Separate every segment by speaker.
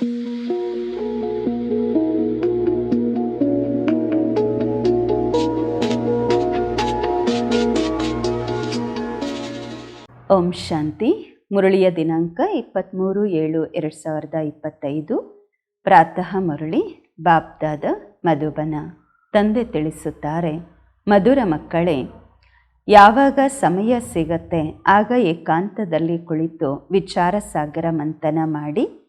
Speaker 1: ಓಂ ಶಾಂತಿ. ಮುರಳಿಯ ದಿನಾಂಕ ಇಪ್ಪತ್ತ್ಮೂರು ಏಳು ಎರಡು ಸಾವಿರದ ಇಪ್ಪತ್ತೈದು. ಪ್ರಾತಃ ಮುರಳಿ ಬಾಬ್ದಾದ ಮಧುಬನ. ತಂದೆ ತಿಳಿಸುತ್ತಾರೆ, ಮಧುರ ಮಕ್ಕಳೇ, ಯಾವಾಗ ಸಮಯ ಸಿಗತ್ತೆ? ಆಗ ಏಕಾಂತದಲ್ಲಿ ಕುಳಿತು ವಿಚಾರ ಸಾಗರ ಮಂಥನ ಮಾಡಿ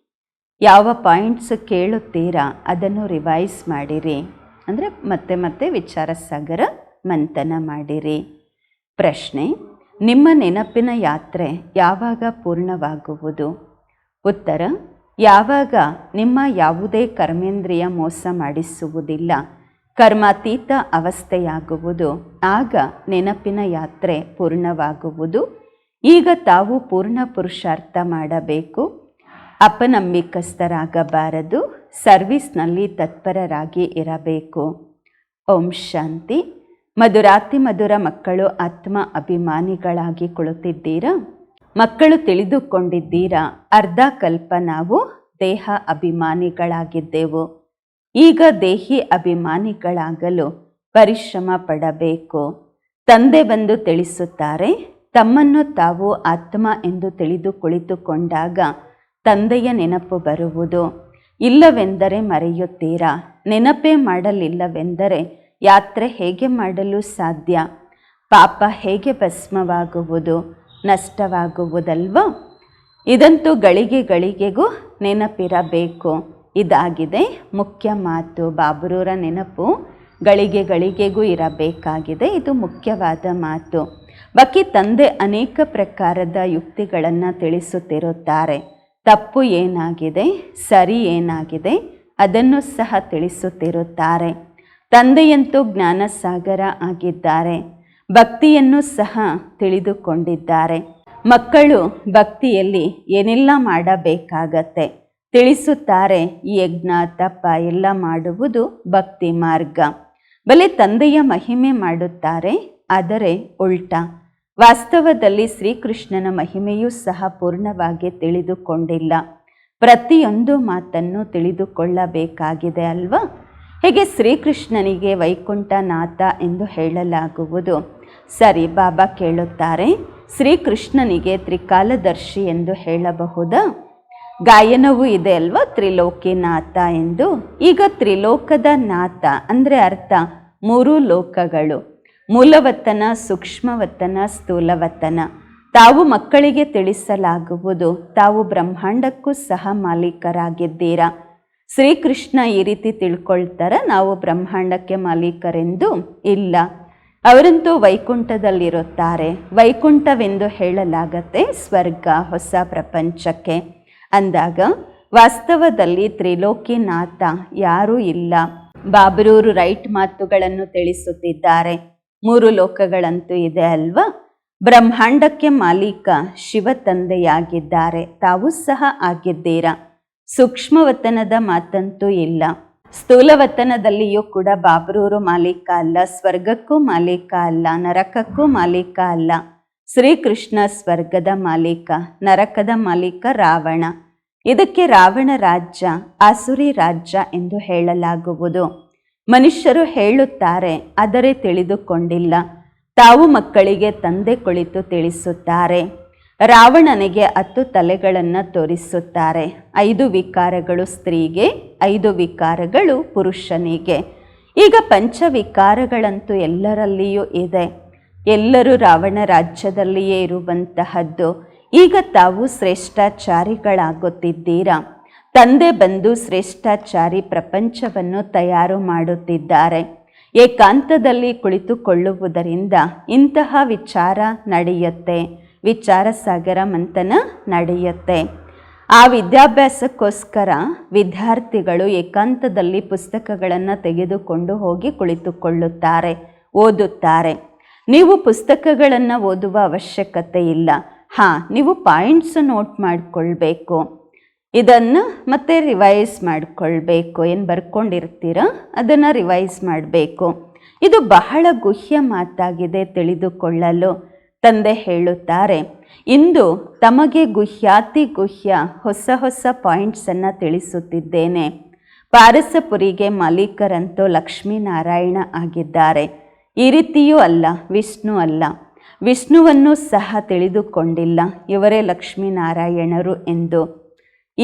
Speaker 1: ಯಾವ ಪಾಯಿಂಟ್ಸ್ ಕೇಳುತ್ತೀರಾ ಅದನ್ನು ರಿವೈಸ್ ಮಾಡಿರಿ. ಅಂದರೆ ಮತ್ತೆ ಮತ್ತೆ ವಿಚಾರ ಸಾಗರ ಮಂಥನ ಮಾಡಿರಿ. ಪ್ರಶ್ನೆ, ನಿಮ್ಮ ನೆನಪಿನ ಯಾತ್ರೆ ಯಾವಾಗ ಪೂರ್ಣವಾಗುವುದು? ಉತ್ತರ, ಯಾವಾಗ ನಿಮ್ಮ ಯಾವುದೇ ಕರ್ಮೇಂದ್ರಿಯ ಮೋಸ ಮಾಡಿಸುವುದಿಲ್ಲ, ಕರ್ಮಾತೀತ ಅವಸ್ಥೆಯಾಗುವುದು, ಆಗ ನೆನಪಿನ ಯಾತ್ರೆ ಪೂರ್ಣವಾಗುವುದು, ಈಗ ತಾವು ಪೂರ್ಣ ಪುರುಷಾರ್ಥ ಮಾಡಬೇಕು ಅಪನಂಬಿಕಸ್ಥರಾಗಬಾರದು, ಸರ್ವಿಸ್ನಲ್ಲಿ ತತ್ಪರರಾಗಿ ಇರಬೇಕು. ಓಂ ಶಾಂತಿ. ಮಧುರಾತಿ ಮಧುರ ಮಕ್ಕಳು ಆತ್ಮ ಅಭಿಮಾನಿಗಳಾಗಿ ಕುಳಿತಿದ್ದೀರಾ? ಮಕ್ಕಳು ತಿಳಿದುಕೊಂಡಿದ್ದೀರಾ? ಅರ್ಧ ಕಲ್ಪ ನಾವು ದೇಹ ಅಭಿಮಾನಿಗಳಾಗಿದ್ದೆವು. ಈಗ ದೇಹಿ ಅಭಿಮಾನಿಗಳಾಗಲು ಪರಿಶ್ರಮ ಪಡಬೇಕು. ತಂದೆ ಬಂದು ತಿಳಿಸುತ್ತಾರೆ, ತಮ್ಮನ್ನು ತಾವು ಆತ್ಮ ಎಂದು ತಿಳಿದು ಕುಳಿತುಕೊಂಡಾಗ ತಂದೆಯ ನೆನಪು ಬರುವುದು. ಇಲ್ಲವೆಂದರೆ ಮರೆಯುತ್ತೀರಾ? ನೆನಪೇ ಮಾಡಲಿಲ್ಲವೆಂದರೆ ಯಾತ್ರೆ ಹೇಗೆ ಮಾಡಲು ಸಾಧ್ಯ? ಪಾಪ ಹೇಗೆ ಭಸ್ಮವಾಗುವುದು? ನಷ್ಟವಾಗುವುದಲ್ವ? ಇದಂತೂ ಗಳಿಗೆ ಗಳಿಗೆಗೂ ನೆನಪಿರಬೇಕು. ಇದಾಗಿದೆ ಮುಖ್ಯ ಮಾತು. ಬಾಬರೂರ ನೆನಪು ಗಳಿಗೆ ಗಳಿಗೆಗೂ ಇರಬೇಕಾಗಿದೆ. ಇದು ಮುಖ್ಯವಾದ ಮಾತು. ಬಾಕಿ ತಂದೆ ಅನೇಕ ಪ್ರಕಾರದ ಯುಕ್ತಿಗಳನ್ನು ತಿಳಿಸುತ್ತಿರುತ್ತಾರೆ. ತಪ್ಪು ಏನಾಗಿದೆ, ಸರಿ ಏನಾಗಿದೆ ಅದನ್ನು ಸಹ ತಿಳಿಸುತ್ತಿರುತ್ತಾರೆ. ತಂದೆಯಂತೂ ಜ್ಞಾನಸಾಗರ ಆಗಿದ್ದಾರೆ. ಭಕ್ತಿಯನ್ನು ಸಹ ತಿಳಿದುಕೊಂಡಿದ್ದಾರೆ. ಮಕ್ಕಳು ಭಕ್ತಿಯಲ್ಲಿ ಏನೆಲ್ಲ ಮಾಡಬೇಕಾಗತ್ತೆ? ತಿಳಿಸುತ್ತಾರೆ, ಈ ಯಜ್ಞ, ತಪ ಎಲ್ಲ ಮಾಡುವುದು ಭಕ್ತಿ ಮಾರ್ಗ. ಬಲೆ ತಂದೆಯ ಮಹಿಮೆ ಮಾಡುತ್ತಾರೆ, ಆದರೆ ಉಲ್ಟ. ವಾಸ್ತವದಲ್ಲಿ ಶ್ರೀಕೃಷ್ಣನ ಮಹಿಮೆಯೂ ಸಹ ಪೂರ್ಣವಾಗಿ ತಿಳಿದುಕೊಂಡಿಲ್ಲ. ಪ್ರತಿಯೊಂದು ಮಾತನ್ನು ತಿಳಿದುಕೊಳ್ಳಬೇಕಾಗಿದೆ ಅಲ್ವಾ? ಹೇಗೆ ಶ್ರೀಕೃಷ್ಣನಿಗೆ ವೈಕುಂಠನಾಥ ಎಂದು ಹೇಳಲಾಗುವುದು. ಸರಿ ಬಾಬಾ ಕೇಳುತ್ತಾರೆ, ಶ್ರೀಕೃಷ್ಣನಿಗೆ ತ್ರಿಕಾಲದರ್ಶಿ ಎಂದು ಹೇಳಬಹುದಾ? ಗಾಯನವೂ ಇದೆ ಅಲ್ವಾ ತ್ರಿಲೋಕಿನಾಥ ಎಂದು? ಈಗ ತ್ರಿಲೋಕದ ನಾಥ ಅಂದರೆ ಅರ್ಥ ಮೂರು ಲೋಕಗಳು. ಮೂಲವತನ ಸೂಕ್ಷ್ಮವತ್ತನ, ಸ್ಥೂಲವತ್ತನ. ತಾವು ಮಕ್ಕಳಿಗೆ ತಿಳಿಸಲಾಗುವುದು. ತಾವು ಬ್ರಹ್ಮಾಂಡಕ್ಕೂ ಸಹ ಮಾಲೀಕರಾಗಿದ್ದೀರಾ? ಶ್ರೀಕೃಷ್ಣ ಈ ರೀತಿ ತಿಳ್ಕೊಳ್ತಾರ, ನಾವು ಬ್ರಹ್ಮಾಂಡಕ್ಕೆ ಮಾಲೀಕರೆಂದು ಇಲ್ಲ. ಅವರಂತೂ ವೈಕುಂಠದಲ್ಲಿರುತ್ತಾರೆ. ವೈಕುಂಠವೆಂದು ಹೇಳಲಾಗತ್ತೆ ಸ್ವರ್ಗ, ಹೊಸ ಪ್ರಪಂಚಕ್ಕೆ. ಅಂದಾಗ, ವಾಸ್ತವದಲ್ಲಿ ತ್ರಿಲೋಕಿನಾಥ ಯಾರೂ ಇಲ್ಲ. ಬಾಬರೂರು ರೈಟ್ ಮಾತುಗಳನ್ನು ತಿಳಿಸುತ್ತಿದ್ದಾರೆ. ಮೂರು ಲೋಕಗಳಂತೂ ಇದೆ ಅಲ್ವಾ? ಬ್ರಹ್ಮಾಂಡಕ್ಕೆ ಮಾಲೀಕ ಶಿವ ತಂದೆಯಾಗಿದ್ದಾರೆ. ತಾವು ಸಹ ಆಗಿದ್ದೀರಾ? ಸೂಕ್ಷ್ಮವತನದ ಮಾತಂತೂ ಇಲ್ಲ. ಸ್ಥೂಲವತನದಲ್ಲಿಯೂ ಕೂಡ ಬಾಬ್ರೂರು ಮಾಲೀಕ ಅಲ್ಲ, ಸ್ವರ್ಗಕ್ಕೂ ಮಾಲೀಕ ಅಲ್ಲ, ನರಕಕ್ಕೂ ಮಾಲೀಕ ಅಲ್ಲ. ಶ್ರೀಕೃಷ್ಣ ಸ್ವರ್ಗದ ಮಾಲೀಕ, ನರಕದ ಮಾಲೀಕ ರಾವಣ. ಇದಕ್ಕೆ ರಾವಣ ರಾಜ್ಯ, ಆಸುರಿ ರಾಜ್ಯ ಎಂದು ಹೇಳಲಾಗುವುದು. ಮನುಷ್ಯರು ಹೇಳುತ್ತಾರೆ, ಆದರೆ ತಿಳಿದುಕೊಂಡಿಲ್ಲ. ತಾವು ಮಕ್ಕಳಿಗೆ ತಂದೆ ಕುಳಿತು ತಿಳಿಸುತ್ತಾರೆ. ರಾವಣನಿಗೆ ಹತ್ತು ತಲೆಗಳನ್ನು ತೋರಿಸುತ್ತಾರೆ. ಐದು ವಿಕಾರಗಳು ಸ್ತ್ರೀಗೆ, ಐದು ವಿಕಾರಗಳು ಪುರುಷನಿಗೆ. ಈಗ ಪಂಚವಿಕಾರಗಳಂತೂ ಎಲ್ಲರಲ್ಲಿಯೂ ಇದೆ. ಎಲ್ಲರೂ ರಾವಣ ರಾಜ್ಯದಲ್ಲಿಯೇ ಇರುವಂತಹದ್ದು. ಈಗ ತಾವು ಶ್ರೇಷ್ಠಾಚಾರಿಗಳಾಗುತ್ತಿದ್ದೀರಾ? ತಂದೆ ಬಂದು ಶ್ರೇಷ್ಠಾಚಾರಿ ಪ್ರಪಂಚವನ್ನು ತಯಾರು ಮಾಡುತ್ತಿದ್ದಾರೆ. ಏಕಾಂತದಲ್ಲಿ ಕುಳಿತುಕೊಳ್ಳುವುದರಿಂದ ಇಂತಹ ವಿಚಾರ ನಡೆಯುತ್ತೆ. ವಿಚಾರ ಸಾಗರ ಮಂಥನ ನಡೆಯುತ್ತೆ. ಆ ವಿದ್ಯಾಭ್ಯಾಸಕ್ಕೋಸ್ಕರ ವಿದ್ಯಾರ್ಥಿಗಳು ಏಕಾಂತದಲ್ಲಿ ಪುಸ್ತಕಗಳನ್ನು ತೆಗೆದುಕೊಂಡು ಹೋಗಿ ಕುಳಿತುಕೊಳ್ಳುತ್ತಾರೆ, ಓದುತ್ತಾರೆ. ನೀವು ಪುಸ್ತಕಗಳನ್ನು ಓದುವ ಅವಶ್ಯಕತೆ ಇಲ್ಲ. ಹಾಂ, ನೀವು ಪಾಯಿಂಟ್ಸ್ ನೋಟ್ ಮಾಡಿಕೊಳ್ಬೇಕು. ಇದನ್ನು ಮತ್ತೆ ರಿವೈಸ್ ಮಾಡಿಕೊಳ್ಬೇಕು. ಏನು ಬರ್ಕೊಂಡಿರ್ತೀರ? ಅದನ್ನು ರಿವೈಸ್ ಮಾಡಬೇಕು. ಇದು ಬಹಳ ಗುಹ್ಯ ಮಾತಾಗಿದೆ ತಿಳಿದುಕೊಳ್ಳಲು. ತಂದೆ ಹೇಳುತ್ತಾರೆ, ಇಂದು ತಮಗೆ ಗುಹ್ಯಾತಿ ಗುಹ್ಯ ಹೊಸ ಹೊಸ ಪಾಯಿಂಟ್ಸನ್ನು ತಿಳಿಸುತ್ತಿದ್ದೇನೆ. ಪಾರಸಪುರಿಗೆ ಮಾಲೀಕರಂತೂ ಲಕ್ಷ್ಮೀನಾರಾಯಣ ಆಗಿದ್ದಾರೆ. ಈ ರೀತಿಯೂ ಅಲ್ಲ, ವಿಷ್ಣು ಅಲ್ಲ. ವಿಷ್ಣುವನ್ನು ಸಹ ತಿಳಿದುಕೊಂಡಿಲ್ಲ. ಇವರೇ ಲಕ್ಷ್ಮೀನಾರಾಯಣರು ಎಂದು.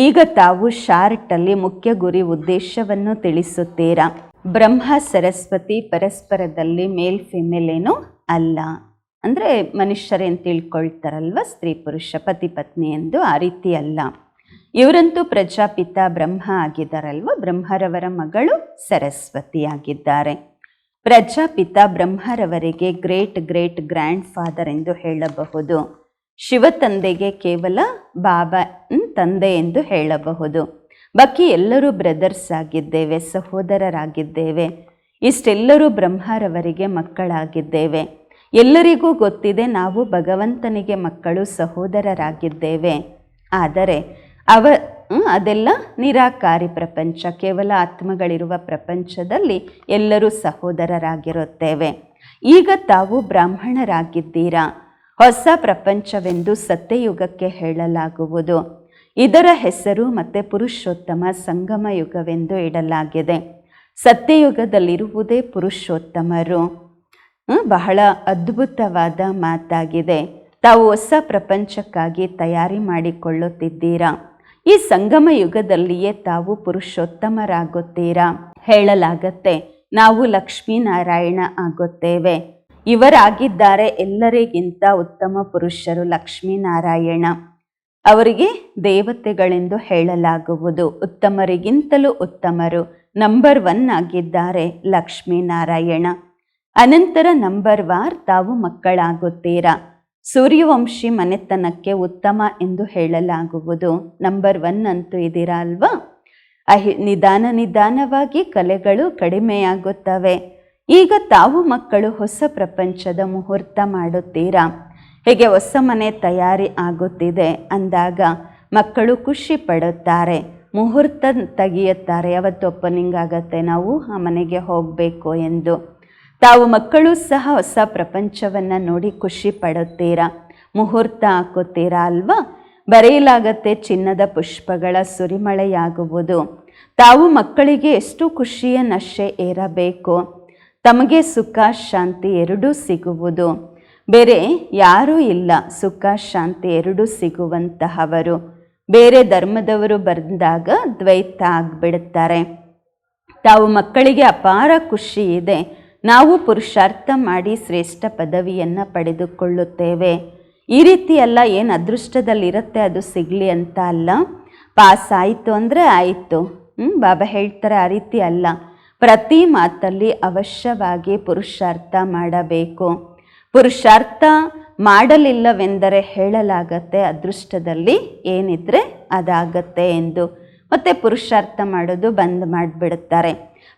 Speaker 1: ಈಗ ತಾವು ಶಾರ್ಟಲ್ಲಿ ಮುಖ್ಯ ಗುರಿ ಉದ್ದೇಶವನ್ನು ತಿಳಿಸುತ್ತೀರಾ? ಬ್ರಹ್ಮ, ಸರಸ್ವತಿ ಪರಸ್ಪರದಲ್ಲಿ ಮೇಲ್ ಫಿಮೇಲ್ ಏನು ಅಲ್ಲ. ಅಂದರೆ ಮನುಷ್ಯರೇನು ತಿಳ್ಕೊಳ್ತಾರಲ್ವ? ಸ್ತ್ರೀ, ಪುರುಷ, ಪತಿ, ಪತ್ನಿ ಎಂದು ಆ ರೀತಿ ಅಲ್ಲ. ಇವರಂತೂ ಪ್ರಜಾಪಿತ ಬ್ರಹ್ಮ ಆಗಿದ್ದಾರಲ್ವ? ಬ್ರಹ್ಮರವರ ಮಗಳು ಸರಸ್ವತಿ ಆಗಿದ್ದಾರೆ. ಪ್ರಜಾಪಿತ ಬ್ರಹ್ಮರವರಿಗೆ ಗ್ರೇಟ್ ಗ್ರೇಟ್ ಗ್ರ್ಯಾಂಡ್ ಫಾದರ್ ಎಂದು ಹೇಳಬಹುದು. ಶಿವ ತಂದೆಗೆ ಕೇವಲ ಬಾಬಾ ತಂದೆ ಎಂದು ಹೇಳಬಹುದು. ಬಾಕಿ ಎಲ್ಲರೂ ಬ್ರದರ್ಸ್ ಆಗಿದ್ದೇವೆ, ಸಹೋದರರಾಗಿದ್ದೇವೆ. ಇಷ್ಟೆಲ್ಲರೂ ಬ್ರಹ್ಮರವರಿಗೆ ಮಕ್ಕಳಾಗಿದ್ದೇವೆ. ಎಲ್ಲರಿಗೂ ಗೊತ್ತಿದೆ ನಾವು ಭಗವಂತನಿಗೆ ಮಕ್ಕಳು, ಸಹೋದರರಾಗಿದ್ದೇವೆ. ಆದರೆ ಅವ ಅದೆಲ್ಲ ನಿರಾಕಾರಿ ಪ್ರಪಂಚ. ಕೇವಲ ಆತ್ಮಗಳಿರುವ ಪ್ರಪಂಚದಲ್ಲಿ ಎಲ್ಲರೂ ಸಹೋದರರಾಗಿರುತ್ತೇವೆ. ಈಗ ತಾವು ಬ್ರಾಹ್ಮಣರಾಗಿದ್ದೀರಾ? ಹೊಸ ಪ್ರಪಂಚವೆಂದು ಸತ್ಯಯುಗಕ್ಕೆ ಹೇಳಲಾಗುವುದು. ಇದರ ಹೆಸರು ಮತ್ತೆ ಪುರುಷೋತ್ತಮ ಸಂಗಮ ಯುಗವೆಂದು ಇಡಲಾಗಿದೆ. ಸತ್ಯಯುಗದಲ್ಲಿರುವುದೇ ಪುರುಷೋತ್ತಮರು. ಬಹಳ ಅದ್ಭುತವಾದ ಮಾತಾಗಿದೆ. ತಾವು ಹೊಸ ಪ್ರಪಂಚಕ್ಕಾಗಿ ತಯಾರಿ ಮಾಡಿಕೊಳ್ಳುತ್ತಿದ್ದೀರಾ? ಈ ಸಂಗಮ ಯುಗದಲ್ಲಿಯೇ ತಾವು ಪುರುಷೋತ್ತಮರಾಗುತ್ತೀರಾ? ಹೇಳಲಾಗತ್ತೆ, ನಾವು ಲಕ್ಷ್ಮೀನಾರಾಯಣ ಆಗುತ್ತೇವೆ. ಇವರಾಗಿದ್ದಾರೆ ಎಲ್ಲರಿಗಿಂತ ಉತ್ತಮ ಪುರುಷರು ಲಕ್ಷ್ಮೀನಾರಾಯಣ. ಅವರಿಗೆ ದೇವತೆಗಳೆಂದು ಹೇಳಲಾಗುವುದು. ಉತ್ತಮರಿಗಿಂತಲೂ ಉತ್ತಮರು ನಂಬರ್ ಒನ್ ಆಗಿದ್ದಾರೆ ಲಕ್ಷ್ಮೀನಾರಾಯಣ. ಅನಂತರ ನಂಬರ್ ವಾರ್ ತಾವು ಮಕ್ಕಳಾಗುತ್ತೀರಾ? ಸೂರ್ಯವಂಶಿ ಮನೆತನಕ್ಕೆ ಉತ್ತಮ ಎಂದು ಹೇಳಲಾಗುವುದು. ನಂಬರ್ ಒನ್ ಅಂತೂ ಇದ್ದೀರಾ ಅಲ್ವಾ? ಅಹಿ ನಿಧಾನ ನಿಧಾನವಾಗಿ ಕಲೆಗಳು ಕಡಿಮೆಯಾಗುತ್ತವೆ. ಈಗ ತಾವು ಮಕ್ಕಳು ಹೊಸ ಪ್ರಪಂಚದ ಮುಹೂರ್ತ ಮಾಡುತ್ತೀರಾ? ಹೇಗೆ ಹೊಸ ಮನೆ ತಯಾರಿ ಆಗುತ್ತಿದೆ ಅಂದಾಗ ಮಕ್ಕಳು ಖುಷಿ ಪಡುತ್ತಾರೆ, ಮುಹೂರ್ತ ತೆಗೆಯುತ್ತಾರೆ. ಯಾವತ್ತು ಓಪನಿಂಗ್ ಆಗತ್ತೆ ನಾವು ಆ ಮನೆಗೆ ಹೋಗಬೇಕು ಎಂದು. ತಾವು ಮಕ್ಕಳು ಸಹ ಹೊಸ ಪ್ರಪಂಚವನ್ನು ನೋಡಿ ಖುಷಿ ಪಡುತ್ತೀರಾ? ಮುಹೂರ್ತ ಹಾಕುತ್ತೀರಾ ಅಲ್ವಾ? ಬರೆಯಲಾಗತ್ತೆ ಚಿನ್ನದ ಪುಷ್ಪಗಳ ಸುರಿಮಳೆಯಾಗುವುದು. ತಾವು ಮಕ್ಕಳಿಗೆ ಎಷ್ಟು ಖುಷಿಯ ನಶೆ ಏರಬೇಕು? ತಮಗೆ ಸುಖ, ಶಾಂತಿ ಎರಡೂ ಸಿಗುವುದು. ಬೇರೆ ಯಾರೂ ಇಲ್ಲ. ಸುಖ, ಶಾಂತಿ ಎರಡೂ ಸಿಗುವಂತಹವರು. ಬೇರೆ ಧರ್ಮದವರು ಬಂದಾಗ ದ್ವೈತ ಆಗಿಬಿಡುತ್ತಾರೆ ತಾವು ಮಕ್ಕಳಿಗೆ ಅಪಾರ ಖುಷಿ ಇದೆ. ನಾವು ಪುರುಷಾರ್ಥ ಮಾಡಿ ಶ್ರೇಷ್ಠ ಪದವಿಯನ್ನು ಪಡೆದುಕೊಳ್ಳುತ್ತೇವೆ. ಈ ರೀತಿ ಏನು ಅದೃಷ್ಟದಲ್ಲಿರುತ್ತೆ ಅದು ಸಿಗಲಿ ಅಂತ ಅಲ್ಲ. ಪಾಸ್ ಆಯಿತು ಅಂದರೆ ಆಯಿತು. ಹ್ಞೂ ಬಾಬಾ ಹೇಳ್ತಾರೆ ಆ ರೀತಿ ಅಲ್ಲ. ಪ್ರತಿ ಮಾತಲ್ಲಿ ಅವಶ್ಯವಾಗಿ ಪುರುಷಾರ್ಥ ಮಾಡಬೇಕು. ಪುರುಷಾರ್ಥ ಮಾಡಲಿಲ್ಲವೆಂದರೆ ಹೇಳಲಾಗತ್ತೆ ಅದೃಷ್ಟದಲ್ಲಿ ಏನಿದ್ರೆ ಅದಾಗತ್ತೆ ಎಂದು. ಮತ್ತೆ ಪುರುಷಾರ್ಥ ಮಾಡೋದು ಬಂದ್ ಮಾಡಿಬಿಡುತ್ತಾರೆ.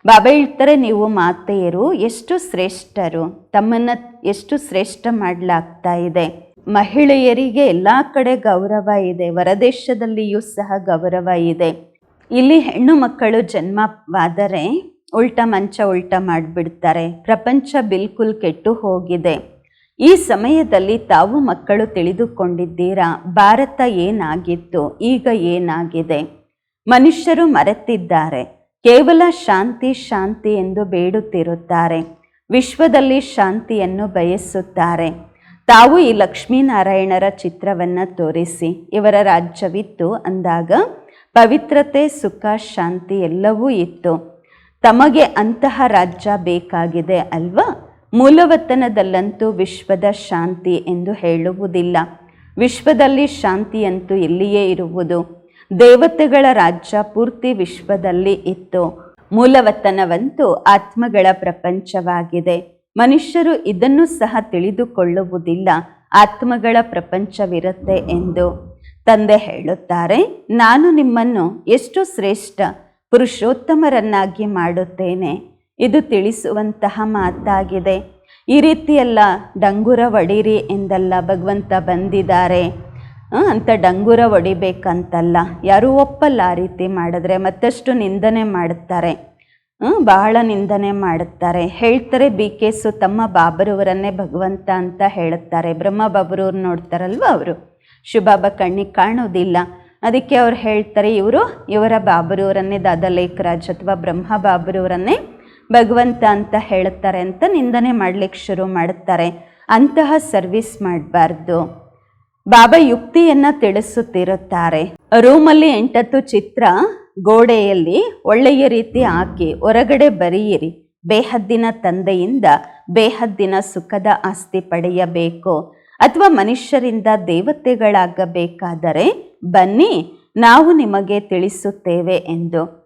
Speaker 1: ಬಾಬಾ ಹೇಳ್ತಾರೆ, ನೀವು ಮಾತೆಯರು ಎಷ್ಟು ಶ್ರೇಷ್ಠರು, ತಮ್ಮನ್ನು ಎಷ್ಟು ಶ್ರೇಷ್ಠ ಮಾಡಲಾಗ್ತಾ ಇದೆ. ಮಹಿಳೆಯರಿಗೆ ಎಲ್ಲ ಕಡೆ ಗೌರವ ಇದೆ, ಹೊರದೇಶದಲ್ಲಿಯೂ ಸಹ ಗೌರವ ಇದೆ. ಇಲ್ಲಿ ಹೆಣ್ಣು ಮಕ್ಕಳು ಜನ್ಮವಾದರೆ ಉಲ್ಟಾ ಮಂಚ ಉಲ್ಟಾ ಮಾಡಿಬಿಡ್ತಾರೆ. ಪ್ರಪಂಚ ಬಿಲ್ಕುಲ್ ಕೆಟ್ಟು ಹೋಗಿದೆ. ಈ ಸಮಯದಲ್ಲಿ ತಾವು ಮಕ್ಕಳು ತಿಳಿದುಕೊಂಡಿದ್ದೀರಾ? ಭಾರತ ಏನಾಗಿತ್ತು? ಈಗ ಏನಾಗಿದೆ? ಮನುಷ್ಯರು ಮರೆತಿದ್ದಾರೆ. ಕೇವಲ ಶಾಂತಿ ಶಾಂತಿ ಎಂದು ಬೇಡುತ್ತಿರುತ್ತಾರೆ. ವಿಶ್ವದಲ್ಲಿ ಶಾಂತಿಯನ್ನು ಬಯಸುತ್ತಾರೆ. ತಾವು ಈ ಲಕ್ಷ್ಮೀನಾರಾಯಣರ ಚಿತ್ರವನ್ನು ತೋರಿಸಿ, ಇವರ ರಾಜ್ಯವಿತ್ತು ಅಂದಾಗ ಪವಿತ್ರತೆ, ಸುಖ, ಶಾಂತಿ ಎಲ್ಲವೂ ಇತ್ತು. ತಮಗೆ ಅಂತಹ ರಾಜ್ಯ ಬೇಕಾಗಿದೆ ಅಲ್ವಾ? ಮೂಲವತನದಲ್ಲಂತೂ ವಿಶ್ವದ ಶಾಂತಿ ಎಂದು ಹೇಳುವುದಿಲ್ಲ. ವಿಶ್ವದಲ್ಲಿ ಶಾಂತಿಯಂತೂ ಎಲ್ಲಿಯೇ ಇರುವುದು. ದೇವತೆಗಳ ರಾಜ್ಯ ಪೂರ್ತಿ ವಿಶ್ವದಲ್ಲಿ ಇತ್ತು. ಮೂಲವತನವಂತೂ ಆತ್ಮಗಳ ಪ್ರಪಂಚವಾಗಿದೆ. ಮನುಷ್ಯರು ಇದನ್ನು ಸಹ ತಿಳಿದುಕೊಳ್ಳುವುದಿಲ್ಲ. ಆತ್ಮಗಳ ಪ್ರಪಂಚವಿರುತ್ತೆ ಎಂದು. ತಂದೆ ಹೇಳುತ್ತಾರೆ, ನಾನು ನಿಮ್ಮನ್ನು ಎಷ್ಟು ಶ್ರೇಷ್ಠ ಪುರುಷೋತ್ತಮರನ್ನಾಗಿ ಮಾಡುತ್ತೇನೆ. ಇದು ತಿಳಿಸುವಂತಹ ಮಾತಾಗಿದೆ. ಈ ರೀತಿಯೆಲ್ಲ ಡಂಗುರ ಒಡಿರಿ ಎಂದಲ್ಲ ಭಗವಂತ ಬಂದಿದ್ದಾರೆ. ಅಂತ ಡಂಗುರ ಒಡಿಬೇಕಂತಲ್ಲ. ಯಾರೂ ಒಪ್ಪಲ್ಲ ಆ ರೀತಿ ಮಾಡಿದ್ರೆ. ಮತ್ತಷ್ಟು ನಿಂದನೆ ಮಾಡುತ್ತಾರೆ ಬಹಳ ನಿಂದನೆ ಮಾಡುತ್ತಾರೆ ಹೇಳ್ತಾರೆ ಬಿ ಕೇಸು ತಮ್ಮ ಬಾಬರವರನ್ನೇ ಭಗವಂತ ಅಂತ ಹೇಳುತ್ತಾರೆ. ಬ್ರಹ್ಮ ಬಾಬರವ್ರು ನೋಡ್ತಾರಲ್ವ ಅವರು? ಶುಭಾಬ ಕಣ್ಣಿಗೆ ಕಾಣೋದಿಲ್ಲ. ಅದಕ್ಕೆ ಅವ್ರು ಹೇಳ್ತಾರೆ, ಇವರು ಇವರ ಬಾಬರವರನ್ನೇ ದಾದಾ ಲೇಖರಾಜ್ ಅಥವಾ ಬ್ರಹ್ಮ ಬಾಬರವರನ್ನೇ ಭಗವಂತ ಅಂತ ಹೇಳುತ್ತಾರೆ ಅಂತ ನಿಂದನೆ ಮಾಡಲಿಕ್ಕೆ ಶುರು ಮಾಡುತ್ತಾರೆ ಅಂತಹ ಸರ್ವಿಸ್ ಮಾಡಬಾರ್ದು. ಬಾಬಾ ಯುಕ್ತಿಯನ್ನು ತಿಳಿಸುತ್ತಿರುತ್ತಾರೆ. ರೂಮಲ್ಲಿ ಎಂಟತ್ತು ಚಿತ್ರ, ಗೋಡೆಯಲ್ಲಿ ಒಳ್ಳೆಯ ರೀತಿ ಹಾಕಿ, ಹೊರಗಡೆ ಬರೆಯಿರಿ. ಬೇಹದ್ದಿನ ತಂದೆಯಿಂದ ಬೇಹದ್ದಿನ ಸುಖದ ಆಸ್ತಿ ಪಡೆಯಬೇಕು. ಅಥವಾ ಮನುಷ್ಯರಿಂದ ದೇವತೆಗಳಾಗಬೇಕಾದರೆ ಬನ್ನಿ, ನಾವು ನಿಮಗೆ ತಿಳಿಸುತ್ತೇವೆ ಎಂದು.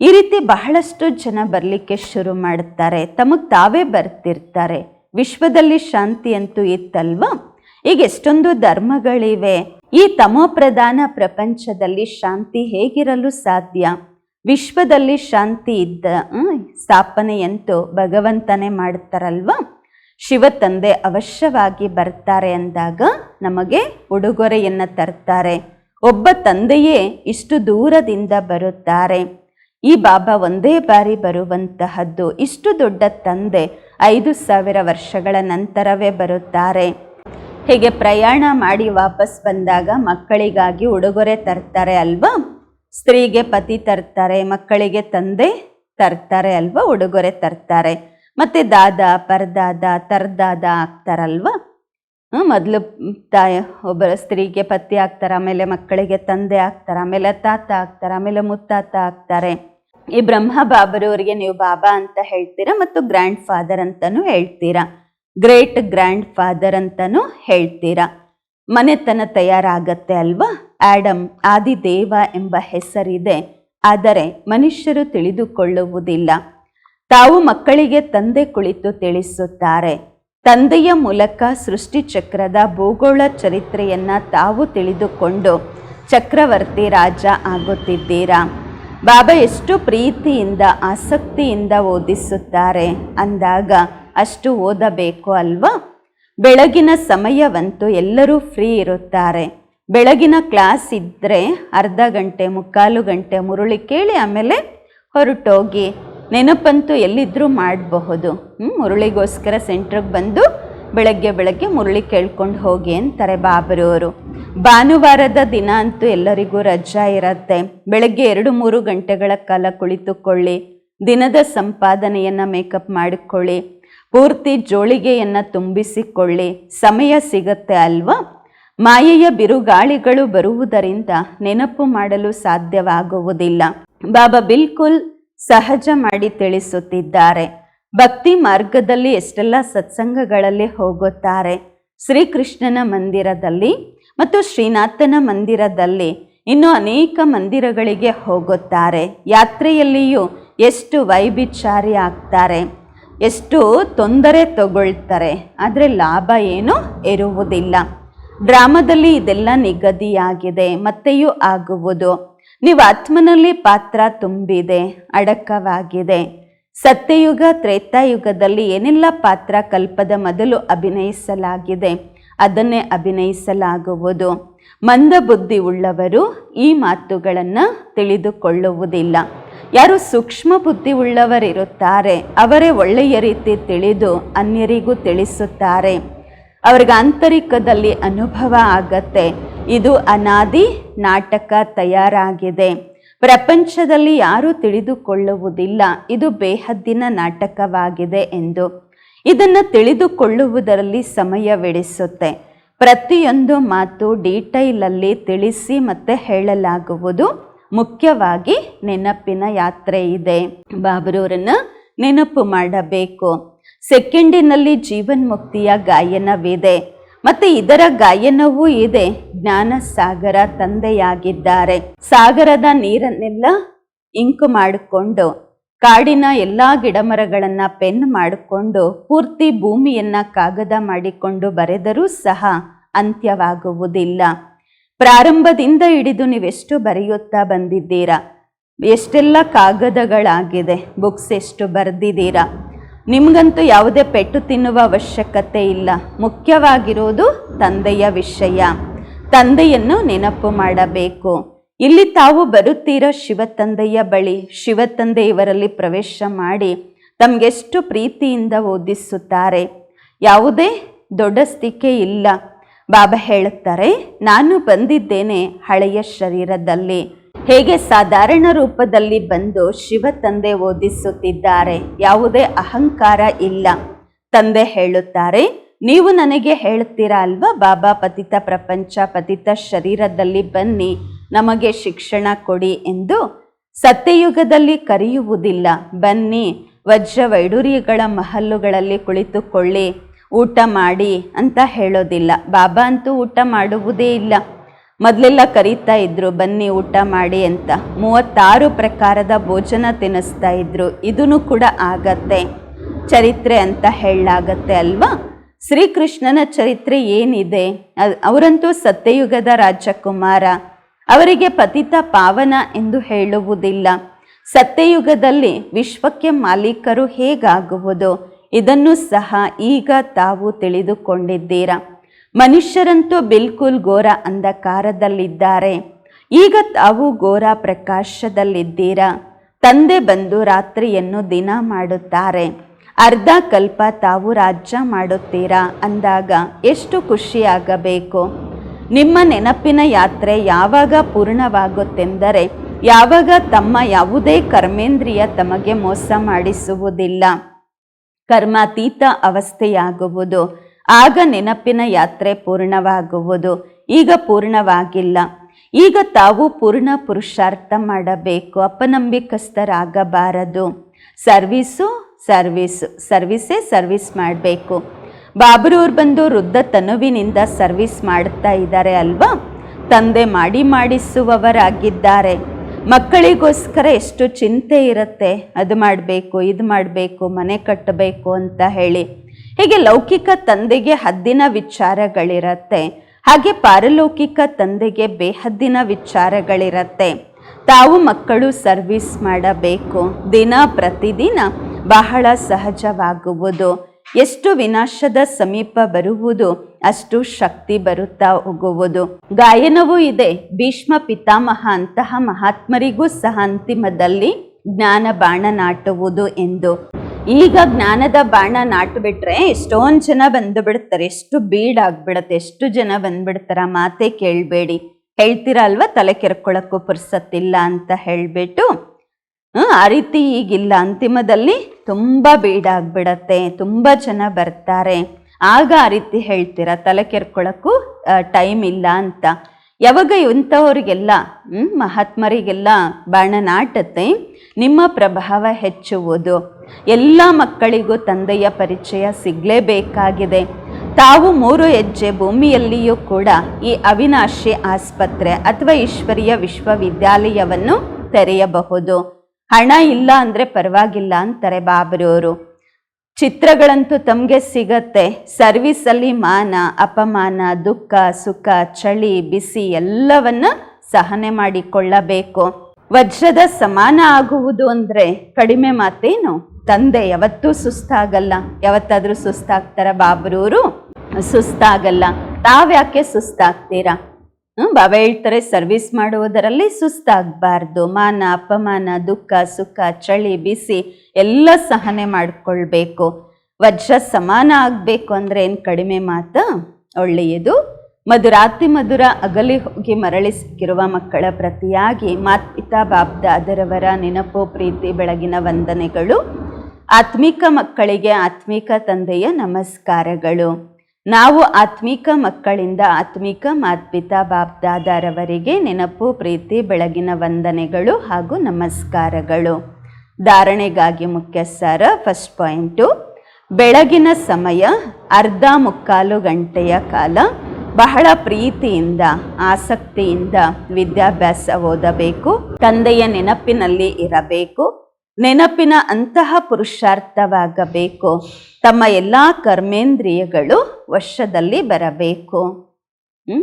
Speaker 1: ಈ ರೀತಿ ಬಹಳಷ್ಟು ಜನ ಬರಲಿಕ್ಕೆ ಶುರು ಮಾಡುತ್ತಾರೆ. ತಮಗೆ ತಾವೇ ಬರ್ತಿರ್ತಾರೆ. ವಿಶ್ವದಲ್ಲಿ ಶಾಂತಿ ಅಂತೂ ಇತ್ತಲ್ವಾ? ಈಗ ಎಷ್ಟೊಂದು ಧರ್ಮಗಳಿವೆ. ಈ ತಮೋಪ್ರಧಾನ ಪ್ರಪಂಚದಲ್ಲಿ ಶಾಂತಿ ಹೇಗಿರಲು ಸಾಧ್ಯ? ವಿಶ್ವದಲ್ಲಿ ಶಾಂತಿ ಇದ್ದ ಸ್ಥಾಪನೆಯಂತೂ ಭಗವಂತನೇ ಮಾಡ್ತಾರಲ್ವಾ? ಶಿವ ತಂದೆ ಅವಶ್ಯವಾಗಿ ಬರ್ತಾರೆ ಅಂದಾಗ ನಮಗೆ ಉಡುಗೊರೆಯನ್ನು ತರ್ತಾರೆ. ಒಬ್ಬ ತಂದೆಯೇ ಇಷ್ಟು ದೂರದಿಂದ ಬರುತ್ತಾರೆ. ಈ ಬಾಬಾ ಒಂದೇ ಬಾರಿ ಬರುವಂತಹದ್ದು ಇಷ್ಟು ದೊಡ್ಡ ತಂದೆ ಐದು ಸಾವಿರ ವರ್ಷಗಳ ನಂತರವೇ ಬರುತ್ತಾರೆ. ಹೀಗೆ ಪ್ರಯಾಣ ಮಾಡಿ ವಾಪಸ್ ಬಂದಾಗ ಮಕ್ಕಳಿಗಾಗಿ ಉಡುಗೊರೆ ತರ್ತಾರೆ ಅಲ್ವಾ? ಸ್ತ್ರೀಗೆ ಪತಿ ತರ್ತಾರೆ, ಮಕ್ಕಳಿಗೆ ತಂದೆ ತರ್ತಾರೆ ಅಲ್ವಾ? ಉಡುಗೊರೆ ತರ್ತಾರೆ. ಮತ್ತೆ ದಾದ, ಪರದಾದ, ತರ್ದಾದ ಆಗ್ತಾರಲ್ವಾ? ಮೊದಲು ತಾಯ ಒಬ್ಬರ ಸ್ತ್ರೀಗೆ ಪತಿ ಆಗ್ತಾರೆ, ಆಮೇಲೆ ಮಕ್ಕಳಿಗೆ ತಂದೆ ಆಗ್ತಾರೆ, ಆಮೇಲೆ ತಾತ ಆಗ್ತಾರೆ, ಆಮೇಲೆ ಮುತ್ತಾತ ಆಗ್ತಾರೆ. ಈ ಬ್ರಹ್ಮ ಬಾಬರವರಿಗೆ ನೀವು ಬಾಬಾ ಅಂತ ಹೇಳ್ತೀರಾ ಮತ್ತು ಗ್ರ್ಯಾಂಡ್ ಫಾದರ್ ಅಂತಾನೂ ಹೇಳ್ತೀರಾ? ಗ್ರೇಟ್ ಗ್ರ್ಯಾಂಡ್ ಫಾದರ್ ಅಂತಾನೂ ಹೇಳ್ತೀರಾ? ಮನೆತನ ತಯಾರಾಗತ್ತೆ ಅಲ್ವಾ? ಆಡಮ್ ಆದಿದೇವ ಎಂಬ ಹೆಸರಿದೆ. ಆದರೆ ಮನುಷ್ಯರು ತಿಳಿದುಕೊಳ್ಳುವುದಿಲ್ಲ. ತಾವು ಮಕ್ಕಳಿಗೆ ತಂದೆ ಕುಳಿತು ತಿಳಿಸುತ್ತಾರೆ. ತಂದೆಯ ಮೂಲಕ ಸೃಷ್ಟಿ ಚಕ್ರದ ಭೂಗೋಳ ಚರಿತ್ರೆಯನ್ನ ತಾವು ತಿಳಿದುಕೊಂಡು ಚಕ್ರವರ್ತಿ ರಾಜ ಆಗುತ್ತಿದ್ದೀರಾ? ಬಾಬಾ ಎಷ್ಟು ಪ್ರೀತಿಯಿಂದ, ಆಸಕ್ತಿಯಿಂದ ಓದಿಸುತ್ತಾರೆ ಅಂದಾಗ ಅಷ್ಟು ಓದಬೇಕು ಅಲ್ವಾ? ಬೆಳಗಿನ ಸಮಯವಂತೂ ಎಲ್ಲರೂ ಫ್ರೀ ಇರುತ್ತಾರೆ. ಬೆಳಗಿನ ಕ್ಲಾಸ್ ಇದ್ದರೆ ಅರ್ಧ ಗಂಟೆ, ಮುಕ್ಕಾಲು ಗಂಟೆ ಮುರುಳಿ ಕೇಳಿ ಆಮೇಲೆ ಹೊರಟೋಗಿ ನೆನಪಂತೂ ಎಲ್ಲಿದ್ದರೂ ಮಾಡಬಹುದು. ಮುರುಳಿಗೋಸ್ಕರ ಸೆಂಟ್ರಿಗೆ ಬಂದು ಬೆಳಗ್ಗೆ ಬೆಳಗ್ಗೆ ಮುರುಳಿ ಕೇಳ್ಕೊಂಡು ಹೋಗಿ ಅಂತಾರೆ ಬಾಬರವರು. ಭಾನುವಾರದ ದಿನ ಅಂತೂ ಎಲ್ಲರಿಗೂ ರಜಾ ಇರತ್ತೆ. ಬೆಳಗ್ಗೆ ಎರಡು ಮೂರು ಗಂಟೆಗಳ ಕಾಲ ಕುಳಿತುಕೊಳ್ಳಿ. ದಿನದ ಸಂಪಾದನೆಯನ್ನು ಮೇಕಪ್ ಮಾಡಿಕೊಳ್ಳಿ. ಪೂರ್ತಿ ಜೋಳಿಗೆಯನ್ನು ತುಂಬಿಸಿಕೊಳ್ಳಿ. ಸಮಯ ಸಿಗತ್ತೆ ಅಲ್ವಾ? ಮಾಯೆಯ ಬಿರುಗಾಳಿಗಳು ಬರುವುದರಿಂದ ನೆನಪು ಮಾಡಲು ಸಾಧ್ಯವಾಗುವುದಿಲ್ಲ. ಬಾಬಾ ಬಿಲ್ಕುಲ್ ಸಹಜ ಮಾಡಿ ತಿಳಿಸುತ್ತಿದ್ದಾರೆ. ಭಕ್ತಿ ಮಾರ್ಗದಲ್ಲಿ ಎಷ್ಟೆಲ್ಲ ಸತ್ಸಂಗಗಳಲ್ಲಿ ಹೋಗುತ್ತಾರೆ. ಶ್ರೀಕೃಷ್ಣನ ಮಂದಿರದಲ್ಲಿ ಮತ್ತು ಶ್ರೀನಾಥನ ಮಂದಿರದಲ್ಲಿ ಇನ್ನು ಅನೇಕ ಮಂದಿರಗಳಿಗೆ ಹೋಗುತ್ತಾರೆ. ಯಾತ್ರೆಯಲ್ಲಿಯೂ ಎಷ್ಟು ವೈಭಿಚಾರಿ ಆಗ್ತಾರೆ ಎಷ್ಟು ತೊಂದರೆ ತಗೊಳ್ತಾರೆ, ಆದರೆ ಲಾಭ ಏನೂ ಇರುವುದಿಲ್ಲ. ಡ್ರಾಮದಲ್ಲಿ ಇದೆಲ್ಲ ನಿಗದಿಯಾಗಿದೆ, ಮತ್ತೆಯೂ ಆಗುವುದು. ನೀವು ಆತ್ಮನಲ್ಲಿ ಪಾತ್ರ ತುಂಬಿದೆ, ಅಡಕವಾಗಿದೆ. ಸತ್ಯಯುಗ, ತ್ರೇತಾಯುಗದಲ್ಲಿ ಏನೆಲ್ಲ ಪಾತ್ರ ಕಲ್ಪದ ಮೊದಲು ಅಭಿನಯಿಸಲಾಗಿದೆ, ಅದನ್ನೇ ಅಭಿನಯಿಸಲಾಗುವುದು. ಮಂದ ಬುದ್ಧಿ ಉಳ್ಳವರು ಈ ಮಾತುಗಳನ್ನು ತಿಳಿದುಕೊಳ್ಳುವುದಿಲ್ಲ. ಯಾರು ಸೂಕ್ಷ್ಮ ಬುದ್ಧಿ ಉಳ್ಳವರಿರುತ್ತಾರೆ, ಅವರೇ ಒಳ್ಳೆಯ ರೀತಿ ತಿಳಿದು ಅನ್ಯರಿಗೂ ತಿಳಿಸುತ್ತಾರೆ. ಅವ್ರಿಗೆ ಆಂತರಿಕದಲ್ಲಿ ಅನುಭವ ಆಗತ್ತೆ. ಇದು ಅನಾದಿ ನಾಟಕ ತಯಾರಾಗಿದೆ. ಪ್ರಪಂಚದಲ್ಲಿ ಯಾರೂ ತಿಳಿದುಕೊಳ್ಳುವುದಿಲ್ಲ. ಇದು ಬೇಹದ್ದಿನ ನಾಟಕವಾಗಿದೆ ಎಂದು. ಇದನ್ನು ತಿಳಿದುಕೊಳ್ಳುವುದರಲ್ಲಿ ಸಮಯವೆಡಿಸುತ್ತೆ. ಪ್ರತಿಯೊಂದು ಮಾತು ಡೀಟೈಲಲ್ಲಿ ತಿಳಿಸಿ ಮತ್ತೆ ಹೇಳಲಾಗುವುದು. ಮುಖ್ಯವಾಗಿ ನೆನಪಿನ ಯಾತ್ರೆ ಇದೆ. ಬಾಬರೂರನ್ನು ನೆನಪು ಮಾಡಬೇಕು. ಸೆಕೆಂಡಿನಲ್ಲಿ ಜೀವನ್ಮುಕ್ತಿಯ ಗಾಯನವಿದೆ. ಮತ್ತೆ ಇದರ ಗಾಯನವೂ ಇದೆ. ಜ್ಞಾನ ಸಾಗರ ತಂದೆಯಾಗಿದ್ದಾರೆ. ಸಾಗರದ ನೀರನ್ನೆಲ್ಲ ಇಂಕು ಮಾಡಿಕೊಂಡು, ಕಾಡಿನ ಎಲ್ಲ ಗಿಡಮರಗಳನ್ನ ಪೆನ್ ಮಾಡಿಕೊಂಡು, ಪೂರ್ತಿ ಭೂಮಿಯನ್ನ ಕಾಗದ ಮಾಡಿಕೊಂಡು ಬರೆದರೂ ಸಹ ಅಂತ್ಯವಾಗುವುದಿಲ್ಲ. ಪ್ರಾರಂಭದಿಂದ ಹಿಡಿದು ನೀವೆಷ್ಟು ಬರೆಯುತ್ತಾ ಬಂದಿದ್ದೀರಾ? ಎಷ್ಟೆಲ್ಲ ಕಾಗದಗಳಾಗಿದೆ? ಬುಕ್ಸ್ ಎಷ್ಟು ಬರೆದಿದ್ದೀರಾ? ನಿಮಗಂತೂ ಯಾವುದೇ ಪೆಟ್ಟು ತಿನ್ನುವ ಅವಶ್ಯಕತೆ ಇಲ್ಲ. ಮುಖ್ಯವಾಗಿರುವುದು ತಂದೆಯ ವಿಷಯ. ತಂದೆಯನ್ನು ನೆನಪು ಮಾಡಬೇಕು. ಇಲ್ಲಿ ತಾವು ಬರುತ್ತೀರೋ ಶಿವತಂದೆಯ ಬಳಿ? ಶಿವತಂದೆ ಇವರಲ್ಲಿ ಪ್ರವೇಶ ಮಾಡಿ ತಮಗೆಷ್ಟು ಪ್ರೀತಿಯಿಂದ ಓದಿಸುತ್ತಾರೆ? ಯಾವುದೇ ದೊಡ್ಡ ಸ್ಥಿಕೆ ಇಲ್ಲ. ಬಾಬಾ ಹೇಳುತ್ತಾರೆ, ನಾನು ಬಂದಿದ್ದೇನೆ ಹಳೆಯ ಶರೀರದಲ್ಲಿ. ಹೇಗೆ ಸಾಧಾರಣ ರೂಪದಲ್ಲಿ ಬಂದು ಶಿವ ತಂದೆ ಓದಿಸುತ್ತಿದ್ದಾರೆ ಯಾವುದೇ ಅಹಂಕಾರ ಇಲ್ಲ. ತಂದೆ ಹೇಳುತ್ತಾರೆ, ನೀವು ನನಗೆ ಹೇಳ್ತೀರಾ ಅಲ್ವಾ? ಬಾಬಾ ಪತಿತ ಪ್ರಪಂಚ, ಪತಿತ ಶರೀರದಲ್ಲಿ ಬನ್ನಿ, ನಮಗೆ ಶಿಕ್ಷಣ ಕೊಡಿ ಎಂದು ಸತ್ಯಯುಗದಲ್ಲಿ ಕರೆಯುವುದಿಲ್ಲ. ಬನ್ನಿ, ವಜ್ರ ವೈಡೂರ್ಯಗಳ ಮಹಲ್ಲುಗಳಲ್ಲಿ ಕುಳಿತುಕೊಳ್ಳಿ, ಊಟ ಮಾಡಿ ಅಂತ ಹೇಳೋದಿಲ್ಲ. ಬಾಬಾ ಅಂತೂ ಊಟ ಮಾಡುವುದೇ ಇಲ್ಲ. ಮೊದಲೆಲ್ಲ ಕರೀತಾ ಇದ್ರು, ಬನ್ನಿ ಊಟ ಮಾಡಿ ಅಂತ. ಮೂವತ್ತಾರು ಪ್ರಕಾರದ ಭೋಜನ ತಿನ್ನಿಸ್ತಾ ಇದ್ರು. ಇದೂ ಕೂಡ ಆಗತ್ತೆ. ಚರಿತ್ರೆ ಅಂತ ಹೇಳಲಾಗತ್ತೆ ಅಲ್ವಾ? ಶ್ರೀಕೃಷ್ಣನ ಚರಿತ್ರೆ ಏನಿದೆ? ಅವರಂತೂ ಸತ್ಯಯುಗದ ರಾಜಕುಮಾರ. ಅವರಿಗೆ ಪತಿತ ಪಾವನ ಎಂದು ಹೇಳುವುದಿಲ್ಲ. ಸತ್ಯಯುಗದಲ್ಲಿ ವಿಶ್ವಕ್ಕೆ ಮಾಲೀಕರು ಹೇಗಾಗುವುದು? ಇದನ್ನು ಸಹ ಈಗ ತಾವು ತಿಳಿದುಕೊಂಡಿದ್ದೀರಾ. ಮನುಷ್ಯರಂತೂ ಬಿಲ್ಕುಲ್ ಘೋರ ಅಂಧಕಾರದಲ್ಲಿದ್ದಾರೆ. ಈಗ ತಾವು ಘೋರ ಪ್ರಕಾಶದಲ್ಲಿದ್ದೀರಾ? ತಂದೆ ಬಂದು ರಾತ್ರಿಯನ್ನು ದಿನ ಮಾಡುತ್ತಾರೆ. ಅರ್ಧ ಕಲ್ಪ ತಾವು ರಾಜ್ಯ ಮಾಡುತ್ತೀರಾ? ಅಂದಾಗ ಎಷ್ಟು ಖುಷಿಯಾಗಬೇಕು? ನಿಮ್ಮ ನೆನಪಿನ ಯಾತ್ರೆ ಯಾವಾಗ ಪೂರ್ಣವಾಗುತ್ತೆಂದರೆ, ಯಾವಾಗ ತಮ್ಮ ಯಾವುದೇ ಕರ್ಮೇಂದ್ರಿಯ ತಮಗೆ ಮೋಸ ಮಾಡಿಸುವುದಿಲ್ಲ. ಕರ್ಮಾತೀತ ಅವಸ್ಥೆಯಾಗುವುದು. ಆಗ ನೆನಪಿನ ಯಾತ್ರೆ ಪೂರ್ಣವಾಗುವುದು. ಈಗ ಪೂರ್ಣವಾಗಿಲ್ಲ. ಈಗ ತಾವು ಪೂರ್ಣ ಪುರುಷಾರ್ಥ ಮಾಡಬೇಕು, ಅಪನಂಬಿಕಸ್ಥರಾಗಬಾರದು. ಸರ್ವೀಸು ಸರ್ವೀಸು, ಸರ್ವಿಸೇ ಸರ್ವಿಸ್ ಮಾಡಬೇಕು. ಬಾಬ್ರವ್ರು ಬಂದು ವೃದ್ಧ ತನುವಿನಿಂದ ಸರ್ವಿಸ್ ಮಾಡ್ತಾ ಇದ್ದಾರೆ ಅಲ್ವಾ? ತಂದೆ ಮಾಡಿ ಮಾಡಿಸುವವರಾಗಿದ್ದಾರೆ. ಮಕ್ಕಳಿಗೋಸ್ಕರ ಎಷ್ಟು ಚಿಂತೆ ಇರುತ್ತೆ. ಅದು ಮಾಡಬೇಕು, ಇದು ಮಾಡಬೇಕು, ಮನೆ ಕಟ್ಟಬೇಕು ಅಂತ ಹೇಳಿ. ಹೀಗೆ ಲೌಕಿಕ ತಂದೆಗೆ ಹದ್ದಿನ ವಿಚಾರಗಳಿರತ್ತೆ, ಹಾಗೆ ಪಾರಲೌಕಿಕ ತಂದೆಗೆ ಬೇಹದ್ದಿನ ವಿಚಾರಗಳಿರತ್ತೆ. ತಾವು ಮಕ್ಕಳು ಸರ್ವಿಸ್ ಮಾಡಬೇಕು. ದಿನ ಪ್ರತಿದಿನ ಬಹಳ ಸಹಜವಾಗುವುದು. ಎಷ್ಟು ವಿನಾಶದ ಸಮೀಪ ಬರುವುದು, ಅಷ್ಟು ಶಕ್ತಿ ಬರುತ್ತಾ ಹೋಗುವುದು. ಗಾಯನವೂ ಇದೆ. ಭೀಷ್ಮ ಪಿತಾಮಹ ಅಂತಹ ಮಹಾತ್ಮರಿಗೂ ಸಹ ಅಂತಿಮದಲ್ಲಿ ಜ್ಞಾನ ಬಾಣ ನಾಟುವುದು ಎಂದು. ಈಗ ಜ್ಞಾನದ ಬಾಣ ನಾಟುಬಿಟ್ರೆ ಎಷ್ಟೊಂದು ಜನ ಬಂದುಬಿಡ್ತಾರೆ, ಎಷ್ಟು ಬೀಡಾಗ್ಬಿಡತ್ತೆ ಎಷ್ಟು ಜನ ಬಂದ್ಬಿಡ್ತಾರ ಮಾತೇ ಕೇಳಬೇಡಿ. ಹೇಳ್ತೀರಾ ಅಲ್ವಾ, ತಲೆ ಕೆರ್ಕೊಳಕ್ಕೂ ಪುರ್ಸತ್ತಿಲ್ಲ ಅಂತ ಹೇಳ್ಬಿಟ್ಟು? ಆ ರೀತಿ ಈಗಿಲ್ಲ. ಅಂತಿಮದಲ್ಲಿ ತುಂಬ ಬೀಡಾಗ್ಬಿಡತ್ತೆ ತುಂಬ ಜನ ಬರ್ತಾರೆ. ಆಗ ಆ ರೀತಿ ಹೇಳ್ತೀರ, ತಲೆ ಕೆರ್ಕೊಳ್ಳೋಕ್ಕೂ ಟೈಮ್ ಇಲ್ಲ ಅಂತ. ಯಾವಾಗ ಇಂಥವ್ರಿಗೆಲ್ಲ ಮಹಾತ್ಮರಿಗೆಲ್ಲ ಬಾಣ ನಾಟತ್ತೆ ನಿಮ್ಮ ಪ್ರಭಾವ ಹೆಚ್ಚುವುದು. ಎಲ್ಲ ಮಕ್ಕಳಿಗೂ ತಂದೆಯ ಪರಿಚಯ ಸಿಗಲೇಬೇಕಾಗಿದೆ. ತಾವು ಮೂರು ಹೆಜ್ಜೆ ಭೂಮಿಯಲ್ಲಿಯೂ ಕೂಡ ಈ ಅವಿನಾಶಿ ಆಸ್ಪತ್ರೆ ಅಥವಾ ಈಶ್ವರಿಯ ವಿಶ್ವವಿದ್ಯಾಲಯವನ್ನು ತೆರೆಯಬಹುದು. ಹಣ ಇಲ್ಲ ಅಂದರೆ ಪರವಾಗಿಲ್ಲ ಅಂತಾರೆ ಬಾಬ್ರಿಯವರು. ಚಿತ್ರಗಳಂತೂ ತಮಗೆ ಸಿಗತ್ತೆ. ಸರ್ವಿಸಲ್ಲಿ ಮಾನ, ಅಪಮಾನ, ದುಃಖ, ಸುಖ, ಚಳಿ, ಬಿಸಿ ಎಲ್ಲವನ್ನ ಸಹನೆ ಮಾಡಿಕೊಳ್ಳಬೇಕು. ವಜ್ರದ ಸಮಾನ ಆಗುವುದು ಅಂದ್ರೆ ಕಡಿಮೆ ಮಾತೇನು? ತಂದೆ ಯಾವತ್ತೂ ಸುಸ್ತಾಗಲ್ಲ. ಯಾವತ್ತಾದರೂ ಸುಸ್ತಾಗ್ತಾರ ಬಾಬ್ರೂರು? ಸುಸ್ತಾಗಲ್ಲ. ತಾವ್ಯಾಕೆ ಸುಸ್ತಾಗ್ತೀರಾ? ಹ್ಞೂ ಬಾಬಾ ಹೇಳ್ತಾರೆ, ಸರ್ವಿಸ್ ಮಾಡುವುದರಲ್ಲಿ ಸುಸ್ತಾಗಬಾರ್ದು. ಮಾನ, ಅಪಮಾನ, ದುಃಖ, ಸುಖ, ಚಳಿ, ಬಿಸಿ ಎಲ್ಲ ಸಹನೆ ಮಾಡಿಕೊಳ್ಬೇಕು. ವಜ್ರ ಸಮಾನ ಆಗಬೇಕು ಅಂದರೆ ಏನು ಕಡಿಮೆ ಮಾತು? ಒಳ್ಳೆಯದು. ಮಧುರಾತಿ ಮಧುರ ಅಗಲಿ ಹೋಗಿ ಮರಳಿ ಸಿಕ್ಕಿರುವ ಮಕ್ಕಳ ಪ್ರತಿಯಾಗಿ ಮಾತ್ಪಿತಾ ಬಾಬ್ದಾದರವರ ನೆನಪು, ಪ್ರೀತಿ, ಬೆಳಗಿನ ವಂದನೆಗಳು. ಆತ್ಮಿಕ ಮಕ್ಕಳಿಗೆ ಆತ್ಮಿಕ ತಂದೆಯ ನಮಸ್ಕಾರಗಳು. ನಾವು ಆತ್ಮಿಕ ಮಕ್ಕಳಿಂದ ಆತ್ಮಿಕ ಮಾತ್ಪಿತಾ ಬಾಬ್ದಾದರವರಿಗೆ ನೆನಪು, ಪ್ರೀತಿ, ಬೆಳಗಿನ ವಂದನೆಗಳು ಹಾಗೂ ನಮಸ್ಕಾರಗಳು. ಧಾರಣೆಗಾಗಿ ಮುಖ್ಯ ಸಾರ ಫಸ್ಟ್ ಪಾಯಿಂಟು. ಬೆಳಗಿನ ಸಮಯ ಅರ್ಧ ಮುಕ್ಕಾಲು ಗಂಟೆಯ ಕಾಲ. ಬಹಳ ಪ್ರೀತಿಯಿಂದ, ಆಸಕ್ತಿಯಿಂದ ವಿದ್ಯಾಭ್ಯಾಸ ಓದಬೇಕು. ತಂದೆಯ ನೆನಪಿನಲ್ಲಿ ಇರಬೇಕು. ನೆನಪಿನ ಅಂತಹ ಪುರುಷಾರ್ಥವಾಗಬೇಕು. ತಮ್ಮ ಎಲ್ಲ ಕರ್ಮೇಂದ್ರಿಯಗಳು ವಶದಲ್ಲಿ ಬರಬೇಕು.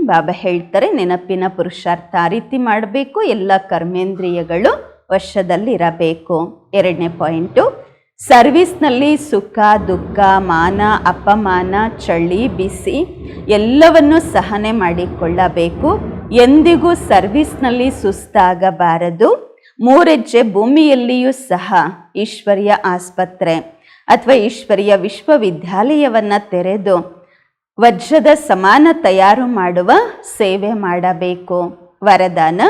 Speaker 1: ಬಾಬಾ ಹೇಳ್ತಾರೆ, ನೆನಪಿನ ಪುರುಷಾರ್ಥ ಆ ರೀತಿ ಮಾಡಬೇಕು. ಎಲ್ಲ ಕರ್ಮೇಂದ್ರಿಯಗಳು ವಶದಲ್ಲಿರಬೇಕು. ಎರಡನೇ ಪಾಯಿಂಟು ಸರ್ವಿಸ್ನಲ್ಲಿ ಸುಖ, ದುಃಖ, ಮಾನ, ಅಪಮಾನ, ಚಳಿ, ಬಿಸಿ ಎಲ್ಲವನ್ನು ಸಹನೆ ಮಾಡಿಕೊಳ್ಳಬೇಕು. ಎಂದಿಗೂ ಸರ್ವಿಸ್ನಲ್ಲಿ ಸುಸ್ತಾಗಬಾರದು. ಮೂರೆಜ್ಜೆ ಭೂಮಿಯಲ್ಲಿಯೂ ಸಹ ಈಶ್ವರ್ಯ ಆಸ್ಪತ್ರೆ ಅಥವಾ ಈಶ್ವರ್ಯ ವಿಶ್ವವಿದ್ಯಾಲಯವನ್ನು ತೆರೆದು ವಜ್ರದ ಸಮಾನ ತಯಾರು ಮಾಡುವ ಸೇವೆ ಮಾಡಬೇಕು. ವರದಾನ,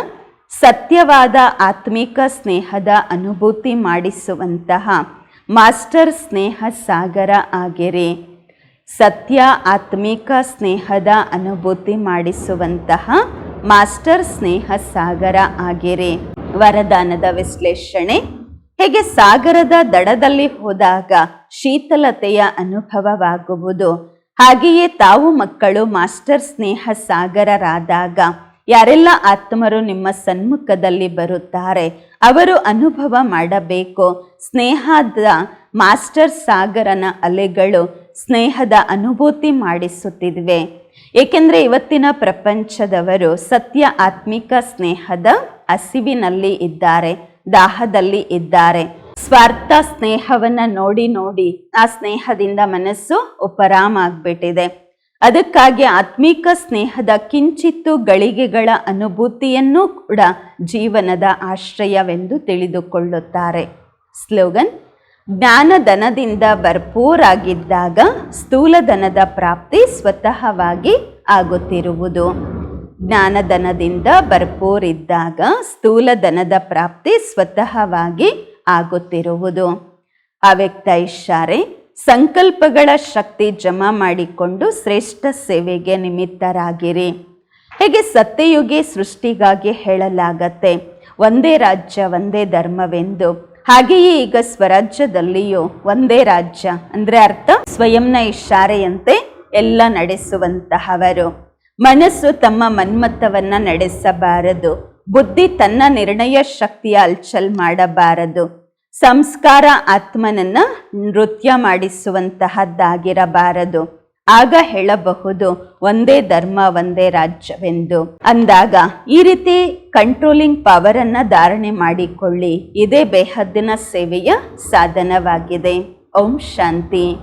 Speaker 1: ಸತ್ಯವಾದ ಆತ್ಮಿಕ ಸ್ನೇಹದ ಅನುಭೂತಿ ಮಾಡಿಸುವಂತಹ ಮಾಸ್ಟರ್ ಸ್ನೇಹ ಸಾಗರ ಆಗಿರಿ. ಸತ್ಯ ಆತ್ಮಿಕ ಸ್ನೇಹದ ಅನುಭೂತಿ ಮಾಡಿಸುವಂತಹ ಮಾಸ್ಟರ್ ಸ್ನೇಹ ಸಾಗರ ಆಗಿರಿ. ವರದಾನದ ವಿಶ್ಲೇಷಣೆ, ಹೇಗೆ ಸಾಗರದ ದಡದಲ್ಲಿ ಹೋದಾಗ ಶೀತಲತೆಯ ಅನುಭವವಾಗುವುದು. ಹಾಗೆಯೇ ತಾವು ಮಕ್ಕಳು ಮಾಸ್ಟರ್ ಸ್ನೇಹ ಸಾಗರರಾದಾಗ ಯಾರೆಲ್ಲ ಆತ್ಮರು ನಿಮ್ಮ ಸನ್ಮುಖದಲ್ಲಿ ಬರುತ್ತಾರೆ, ಅವರು ಅನುಭವ ಮಾಡಬೇಕು. ಸ್ನೇಹದ ಮಾಸ್ಟರ್ ಸಾಗರನ ಅಲೆಗಳು ಸ್ನೇಹದ ಅನುಭೂತಿ ಮಾಡಿಸುತ್ತಿವೆ ಏಕೆಂದರೆ ಇವತ್ತಿನ ಪ್ರಪಂಚದವರು ಸತ್ಯ ಆತ್ಮಿಕ ಸ್ನೇಹದ ಹಸಿವಿನಲ್ಲಿ ಇದ್ದಾರೆ, ದಾಹದಲ್ಲಿ ಇದ್ದಾರೆ. ಸ್ವಾರ್ಥ ಸ್ನೇಹವನ್ನು ನೋಡಿ ನೋಡಿ ಆ ಸ್ನೇಹದಿಂದ ಮನಸ್ಸು ಉಪರಾಮ ಆಗ್ಬಿಟ್ಟಿದೆ ಅದಕ್ಕಾಗಿ ಆತ್ಮಿಕ ಸ್ನೇಹದ ಕಿಂಚಿತ್ತು ಗಳಿಗೆಗಳ ಅನುಭೂತಿಯನ್ನೂ ಕೂಡ ಜೀವನದ ಆಶ್ರಯವೆಂದು ತಿಳಿದುಕೊಳ್ಳುತ್ತಾರೆ. ಸ್ಲೋಗನ್, ಜ್ಞಾನಧನದಿಂದ ಭರ್ಪೂರಾಗಿದ್ದಾಗ ಸ್ಥೂಲಧನದ ಪ್ರಾಪ್ತಿ ಸ್ವತಃವಾಗಿ ಆಗುತ್ತಿರುವುದು. ಜ್ಞಾನಧನದಿಂದ ಭರ್ಪೂರಿದ್ದಾಗ ಸ್ಥೂಲಧನದ ಪ್ರಾಪ್ತಿ ಸ್ವತಃವಾಗಿ ಆಗುತ್ತಿರುವುದು. ಅವ್ಯಕ್ತ ಇಶಾರೆ ಸಂಕಲ್ಪಗಳ ಶಕ್ತಿ ಜಮಾ ಮಾಡಿಕೊಂಡು ಶ್ರೇಷ್ಠ ಸೇವೆಗೆ ನಿಮಿತ್ತರಾಗಿರಿ. ಹೇಗೆ ಸತ್ಯಯುಗಿ ಸೃಷ್ಟಿಗಾಗಿ ಹೇಳಲಾಗತ್ತೆ. ಒಂದೇ ರಾಜ್ಯ, ಒಂದೇ ಧರ್ಮವೆಂದು. ಹಾಗೆಯೇ ಈಗ ಸ್ವರಾಜ್ಯದಲ್ಲಿಯೂ ಒಂದೇ ರಾಜ್ಯ ಅಂದ್ರೆ ಅರ್ಥ? ಸ್ವಯಂನ ಇಶಾರೆಯಂತೆ ಎಲ್ಲ ನಡೆಸುವಂತಹವರು. ಮನಸ್ಸು ತಮ್ಮ ಮನ್ಮತ್ತವನ್ನ ನಡೆಸಬಾರದು. ಬುದ್ಧಿ ತನ್ನ ನಿರ್ಣಯ ಶಕ್ತಿಯ ಅಲ್ಚಲ್ ಮಾಡಬಾರದು. ಸಂಸ್ಕಾರ ಆತ್ಮನನ್ನ ನೃತ್ಯ ಮಾಡಿಸುವಂತಹದ್ದಾಗಿರಬಾರದು. ಆಗ ಹೇಳಬಹುದು, ಒಂದೇ ಧರ್ಮ, ಒಂದೇ ರಾಜ್ಯವೆಂದು. ಅಂದಾಗ, ಈ ರೀತಿ ಕಂಟ್ರೋಲಿಂಗ್ ಪವರ್ ಅನ್ನ ಧಾರಣೆ ಮಾಡಿಕೊಳ್ಳಿ. ಇದೇ ಬೇಹದ್ದಿನ ಸೇವೆಯ ಸಾಧನವಾಗಿದೆ. ಓಂ ಶಾಂತಿ.